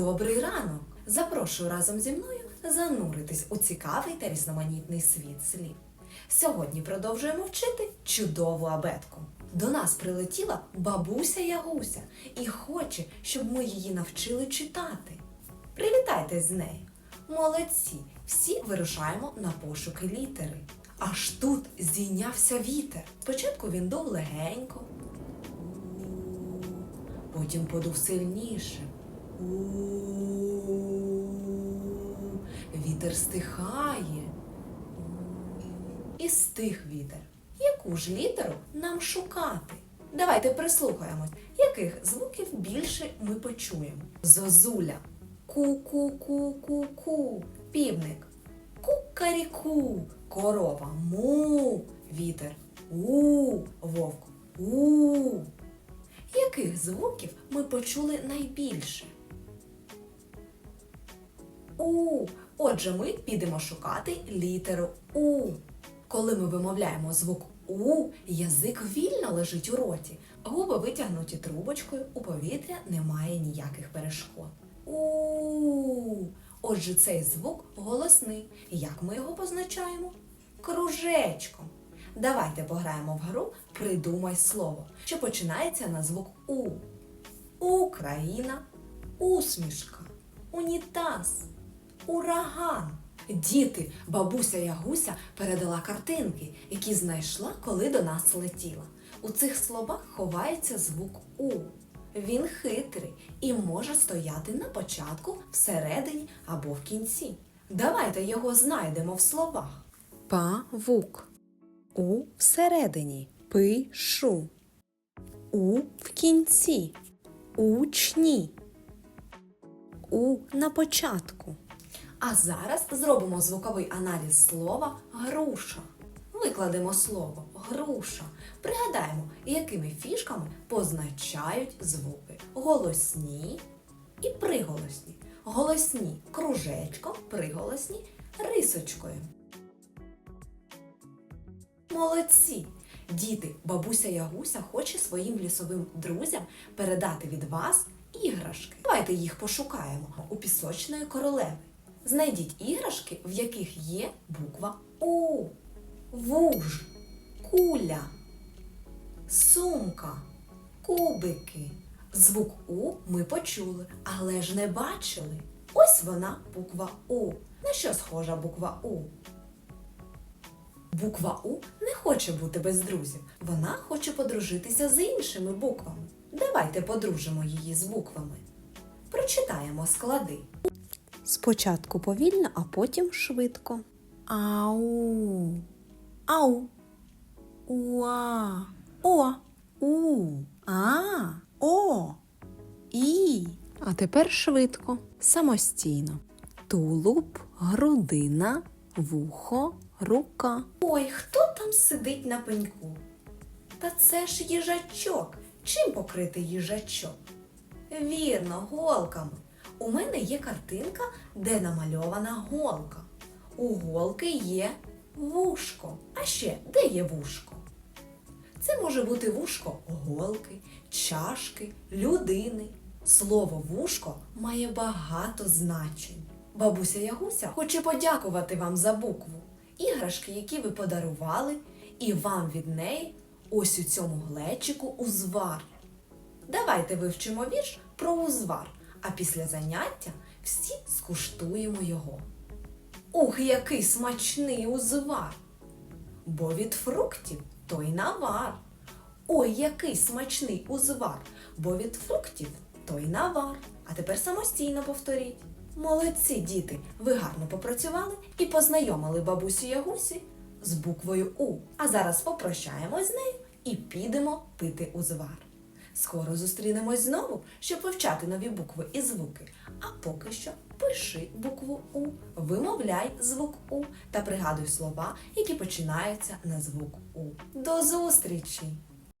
Добрий ранок! Запрошую разом зі мною зануритись у цікавий та різноманітний світ слів. Сьогодні продовжуємо вчити чудову абетку. До нас прилетіла бабуся Ягуся і хоче, щоб ми її навчили читати. Привітайтесь з нею! Молодці! Всі вирушаємо на пошуки літери. Аж тут зійнявся вітер. Спочатку він дув легенько, потім подув сильніше. Вітер стихає. І стих вітер. Яку ж літеру нам шукати? Давайте прислухаємось, яких звуків більше ми почуємо. Зозуля. Ку-ку-ку-ку-ку. Півник. Кукаріку. Корова. Му. Вітер. У. Вовк. У. Яких звуків ми почули найбільше? У. Отже, ми підемо шукати літеру У. Коли ми вимовляємо звук У, язик вільно лежить у роті, губи витягнуті трубочкою, у повітря немає ніяких перешкод. У. Отже, цей звук голосний. Як ми його позначаємо? Кружечком. Давайте пограємо в гру Придумай слово, що починається на звук У. Україна, усмішка, унітаз, ураган. Діти, бабуся Ягуся передала картинки, які знайшла, коли до нас летіла. У цих словах ховається звук У. Він хитрий і може стояти на початку, всередині або в кінці. Давайте його знайдемо в словах. Павук. У всередині. Пишу. У в кінці. Учні. У на початку. А зараз зробимо звуковий аналіз слова груша. Викладемо слово груша. Пригадаємо, якими фішками позначають звуки голосні і приголосні. Голосні кружечком, приголосні рисочкою. Молодці! Діти, бабуся Ягуся хоче своїм лісовим друзям передати від вас іграшки. Давайте їх пошукаємо у пісочної королеви. Знайдіть іграшки, в яких є буква У, вуж, куля, сумка, кубики. Звук У ми почули, але ж не бачили. Ось вона буква У. На що схожа буква У? Буква У не хоче бути без друзів. Вона хоче подружитися з іншими буквами. Давайте подружимо її з буквами. Прочитаємо склади. Спочатку повільно, а потім швидко. Ау. Ау. Уа. О. У. А. О. І. А тепер швидко, самостійно. Тулуб, грудина, вухо, рука. Ой, хто там сидить на пеньку? Та це ж їжачок. Чим покритий їжачок? Вірно, голками. У мене є картинка, де намальована голка. У голки є вушко. А ще де є вушко? Це може бути вушко голки, чашки, людини. Слово вушко має багато значень. Бабуся Ягуся хоче подякувати вам за букву, іграшки, які ви подарували, і вам від неї ось у цьому глечику узвар. Давайте вивчимо вірш про узвар, а після заняття всі скуштуємо його. Ух, який смачний узвар! Бо від фруктів той навар. Ой, який смачний узвар, бо від фруктів той навар. А тепер самостійно повторіть. Молодці, діти, ви гарно попрацювали і познайомили бабусю Ягусі з буквою У. А зараз попрощаємось з нею і підемо пити узвар. Скоро зустрінемось знову, щоб вивчати нові букви і звуки. А поки що пиши букву У, вимовляй звук У та пригадуй слова, які починаються на звук У. До зустрічі!